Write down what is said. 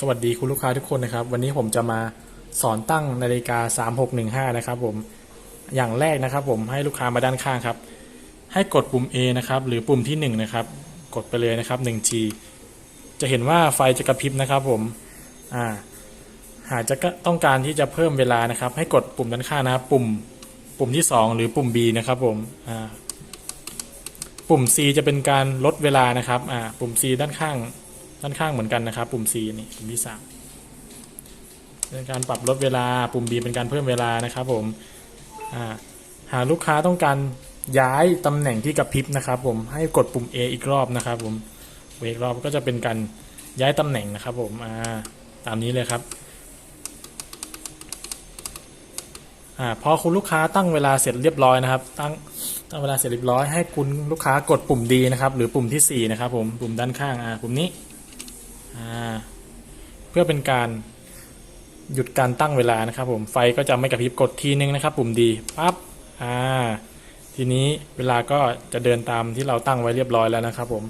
สวัสดีคุณลูกค้าทุกคนนะครับ วันนี้ผมจะมาสอนตั้งนาฬิกา 3615 นะครับผมอย่างแรกนะครับ ผมให้ลูกค้ามาด้านข้างครับ ให้กดปุ่ม A นะครับ หรือปุ่มที่ 1 นะครับ กดไปเลยนะครับ 1G จะเห็นว่าไฟจะกระพริบนะครับ ผมอ่าหากจะต้องการที่จะเพิ่มเวลานะครับ ให้กดปุ่มด้านข้างนะครับ ปุ่มปุ่มที่ 2 หรือปุ่ม B นะครับ ผมอ่าปุ่ม C จะเป็นการลดเวลานะครับอ่าปุ่ม C ด้านข้าง ด้านข้างเหมือนกันนะครับ ปุ่ม C นี่ปุ่มที่สามเป็นการปรับลดเวลาปุ่ม B เป็นการเพิ่มเวลานะครับผมหากลูกค้าต้องการย้ายตำแหน่งที่กระพริบนะครับ ผมให้กดปุ่ม A อีกรอบนะครับ ผมเวกรอบก็จะเป็นการย้ายตำแหน่งนะครับผมาตามนี้เลยครับอพอคุณลูกค้าตั้งเวลาเสร็จเรียบร้อยนะครับ ตั้งตั้งเวลาเสร็จเรียบร้อยให้คุณลูกค้ากดปุ่ม D นะครับ หรือปุ่มที่สี่นะครับผมปุ่มด้านข้างอ่าปุ่มนี้ เพื่อเป็นการหยุดการตั้งเวลานะครับ ผมไฟก็จะไม่กระพริบกดทีนึงนะครับ ปุ่มดีปั๊บอ่าทีนี้เวลาก็จะเดินตามที่เราตั้งไว้เรียบร้อยแล้วนะครับผม